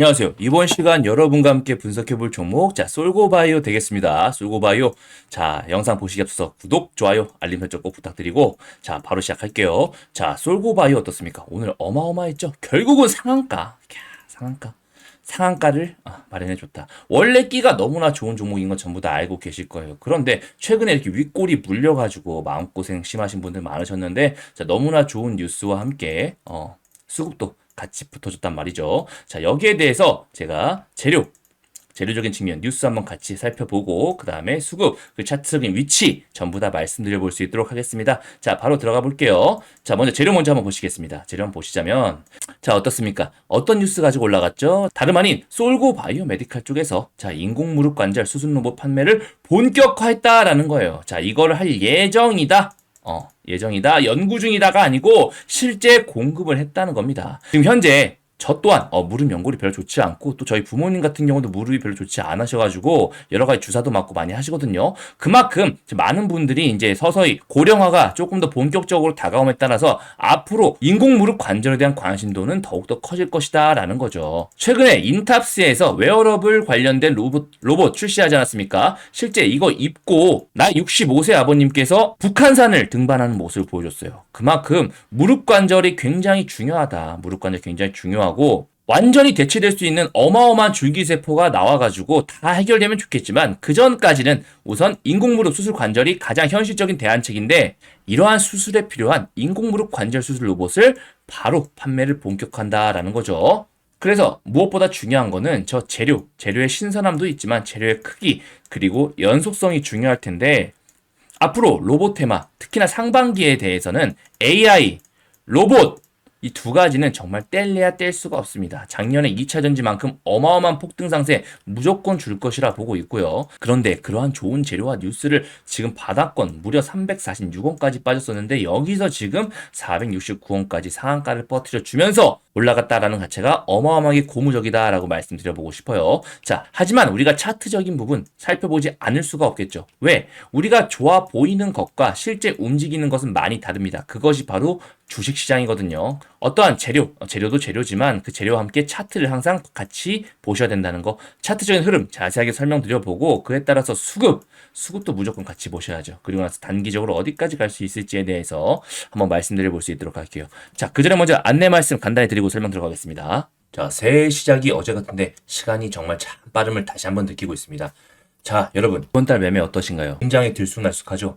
안녕하세요. 이번 시간 여러분과 함께 분석해 볼 종목, 자, 솔고바이오 되겠습니다. 솔고바이오. 자, 영상 보시기 앞서서 구독, 좋아요, 알림 설정 꼭 부탁드리고, 자, 바로 시작할게요. 자, 솔고바이오 어떻습니까? 오늘 어마어마했죠? 결국은 상한가. 캬, 상한가. 상한가를 아, 마련해 줬다. 원래 끼가 너무나 좋은 종목인 건 전부 다 알고 계실 거예요. 그런데 최근에 이렇게 윗골이 물려가지고 마음고생 심하신 분들 많으셨는데, 자, 너무나 좋은 뉴스와 함께, 어, 수급도 같이 붙어줬단 말이죠. 자, 여기에 대해서 제가 재료, 재료적인 측면, 뉴스 한번 같이 살펴보고, 그 다음에 수급, 그 차트적인 위치, 전부 다 말씀드려 볼 수 있도록 하겠습니다. 자, 바로 들어가 볼게요. 자, 먼저 재료 먼저 한번 보시겠습니다. 재료 한번 보시자면, 자, 어떻습니까? 어떤 뉴스 가지고 올라갔죠? 다름 아닌 솔고 바이오 메디칼 쪽에서, 자, 인공 무릎 관절 수술 로봇 판매를 본격화했다라는 거예요. 자, 이거를 할 예정이다. 어, 예정이다, 연구 중이다가 아니고 실제 공급을 했다는 겁니다. 지금 현재 저 또한 어, 무릎 연골이 별로 좋지 않고 또 저희 부모님 같은 경우도 무릎이 별로 좋지 않으셔가지고 여러 가지 주사도 맞고 많이 하시거든요. 그만큼 많은 분들이 이제 서서히 고령화가 조금 더 본격적으로 다가옴에 따라서 앞으로 인공 무릎 관절에 대한 관심도는 더욱더 커질 것이다라는 거죠. 최근에 인탑스에서 웨어러블 관련된 로봇, 로봇 출시하지 않았습니까? 실제 이거 입고 나 65세 아버님께서 북한산을 등반하는 모습을 보여줬어요. 그만큼 무릎 관절이 굉장히 중요하다. 무릎 관절 굉장히 중요하고 하고 완전히 대체될 수 있는 어마어마한 줄기세포가 나와가지고 다 해결되면 좋겠지만 그 전까지는 우선 인공무릎 수술 관절이 가장 현실적인 대안책인데 이러한 수술에 필요한 인공무릎 관절 수술 로봇을 바로 판매를 본격한다라는 거죠. 그래서 무엇보다 중요한 거는 저 재료, 재료의 신선함도 있지만 재료의 크기 그리고 연속성이 중요할 텐데 앞으로 로봇 테마, 특히나 상반기에 대해서는 AI, 로봇, 이 두 가지는 정말 뗄래야 뗄 수가 없습니다. 작년에 2차 전지만큼 어마어마한 폭등 상세 무조건 줄 것이라 보고 있고요. 그런데 그러한 좋은 재료와 뉴스를 지금 바닥권 무려 346원까지 빠졌었는데 여기서 지금 469원까지 상한가를 뻗트려 주면서 올라갔다라는 자체가 어마어마하게 고무적이다라고 말씀드려보고 싶어요. 자, 하지만 우리가 차트적인 부분 살펴보지 않을 수가 없겠죠. 왜? 우리가 좋아 보이는 것과 실제 움직이는 것은 많이 다릅니다. 그것이 바로 주식시장이거든요. 어떠한 재료, 어, 재료도 재료지만 그 재료와 함께 차트를 항상 같이 보셔야 된다는 거. 차트적인 흐름 자세하게 설명드려보고 그에 따라서 수급, 수급도 무조건 같이 보셔야죠. 그리고 나서 단기적으로 어디까지 갈 수 있을지에 대해서 한번 말씀드려 볼 수 있도록 할게요. 자, 그 전에 먼저 안내 말씀 간단히 드리고 설명 들어가겠습니다. 자, 새해 시작이 어제 같은데 시간이 정말 참 빠름을 다시 한번 느끼고 있습니다. 자, 여러분, 이번 달 매매 어떠신가요? 굉장히 들쑥날쑥하죠?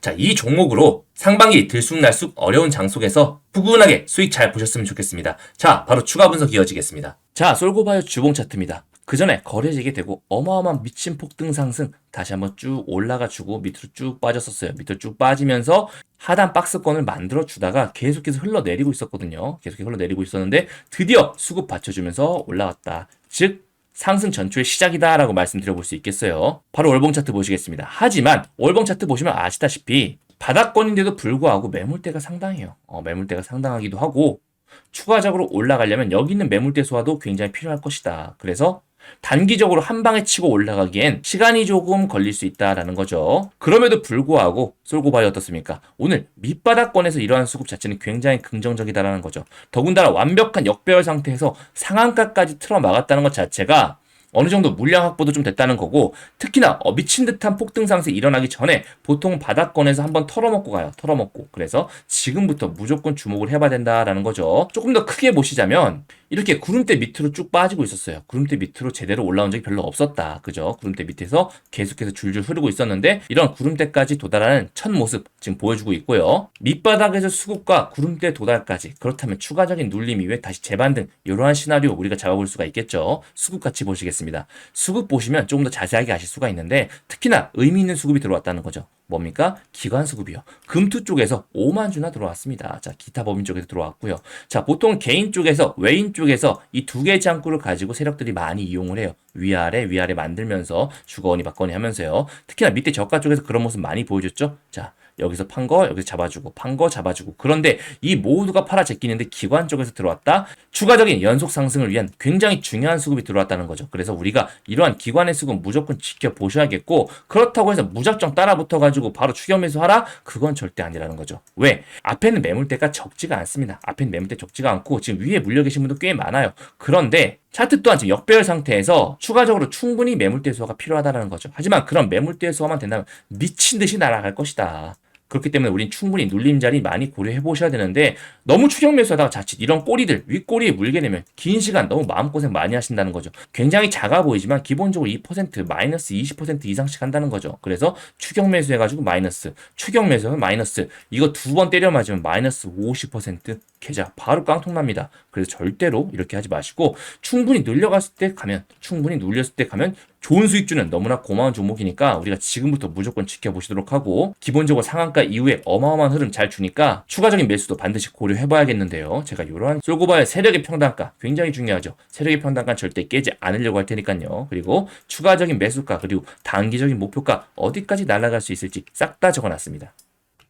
자, 이 종목으로 상반기 들쑥날쑥 어려운 장 속에서 푸근하게 수익 잘 보셨으면 좋겠습니다. 자, 바로 추가 분석 이어지겠습니다. 자, 솔고바이오 주봉 차트입니다. 그 전에 거래지게 되고 어마어마한 미친 폭등 상승 다시 한번 쭉 올라가 주고 밑으로 쭉 빠졌었어요. 밑으로 쭉 빠지면서 하단 박스권을 만들어 주다가 계속해서 흘러내리고 있었거든요. 계속해서 흘러내리고 있었는데 드디어 수급 받쳐주면서 올라왔다. 즉 상승 전초의 시작이다라고 말씀드려 볼 수 있겠어요. 바로 월봉 차트 보시겠습니다. 하지만 월봉 차트 보시면 아시다시피 바닥권인데도 불구하고 매물대가 상당해요. 어, 매물대가 상당하기도 하고 추가적으로 올라가려면 여기 있는 매물대 소화도 굉장히 필요할 것이다. 그래서 단기적으로 한 방에 치고 올라가기엔 시간이 조금 걸릴 수 있다라는 거죠. 그럼에도 불구하고 솔고바이 어떻습니까? 오늘 밑바닥권에서 이러한 수급 자체는 굉장히 긍정적이다라는 거죠. 더군다나 완벽한 역배열 상태에서 상한가까지 틀어 막았다는 것 자체가 어느 정도 물량 확보도 좀 됐다는 거고 특히나 어, 미친 듯한 폭등 상승 일어나기 전에 보통 바닥권에서 한번 털어먹고 가요. 털어먹고. 그래서 지금부터 무조건 주목을 해봐야 된다라는 거죠. 조금 더 크게 보시자면 이렇게 구름대 밑으로 쭉 빠지고 있었어요. 구름대 밑으로 제대로 올라온 적이 별로 없었다. 그죠? 구름대 밑에서 계속해서 줄줄 흐르고 있었는데 이런 구름대까지 도달하는 첫 모습 지금 보여주고 있고요. 밑바닥에서 수급과 구름대 도달까지 그렇다면 추가적인 눌림 이후에 다시 재반등 이러한 시나리오 우리가 잡아볼 수가 있겠죠. 수급 같이 보시겠습니다. 수급 보시면 조금 더 자세하게 아실 수가 있는데 특히나 의미 있는 수급이 들어왔다는 거죠. 뭡니까? 기관 수급이요. 금투 쪽에서 5만 주나 들어왔습니다. 자, 기타 법인 쪽에서 들어왔고요. 자, 보통 개인 쪽에서 외인 쪽에서 이 두 개의 창구를 가지고 세력들이 많이 이용을 해요. 위아래 위아래 만들면서 주거니 받거니 하면서요. 특히나 밑에 저가 쪽에서 그런 모습 많이 보여줬죠. 자, 여기서 판 거 여기서 잡아주고 판 거 잡아주고 그런데 이 모두가 팔아 제끼는데 기관 쪽에서 들어왔다 추가적인 연속 상승을 위한 굉장히 중요한 수급이 들어왔다는 거죠. 그래서 우리가 이러한 기관의 수급 무조건 지켜보셔야겠고 그렇다고 해서 무작정 따라붙어 가지고 바로 추격 매수하라 그건 절대 아니라는 거죠. 왜? 앞에는 매물대가 적지가 않습니다. 앞에는 매물대 적지가 않고 지금 위에 물려 계신 분도 꽤 많아요. 그런데 차트 또한 지금 역배열 상태에서 추가적으로 충분히 매물대 수가 필요하다는 거죠. 하지만 그런 매물대 수만 된다면 미친 듯이 날아갈 것이다. 그렇기 때문에 우린 충분히 눌림 자리 많이 고려해 보셔야 되는데 너무 추격 매수하다가 자칫 이런 꼬리들 윗꼬리에 물게 되면 긴 시간 너무 마음고생 많이 하신다는 거죠. 굉장히 작아 보이지만 기본적으로 2% 마이너스 20% 이상씩 한다는 거죠. 그래서 추격 매수 해가지고 마이너스 추격 매수하면 마이너스 이거 두 번 때려 맞으면 마이너스 50% 계좌 바로 깡통 납니다. 그래서 절대로 이렇게 하지 마시고 충분히 늘려갔을 때 가면 충분히 눌렸을 때 가면 좋은 수익 주는 너무나 고마운 종목이니까 우리가 지금부터 무조건 지켜보시도록 하고 기본적으로 상한가 이후에 어마어마한 흐름 잘 주니까 추가적인 매수도 반드시 고려해 봐야겠는데요. 제가 이러한 쏠고바의 세력의 평단가 굉장히 중요하죠. 세력의 평단가 절대 깨지 않으려고 할 테니까요. 그리고 추가적인 매수가 그리고 단기적인 목표가 어디까지 날아갈 수 있을지 싹 다 적어놨습니다.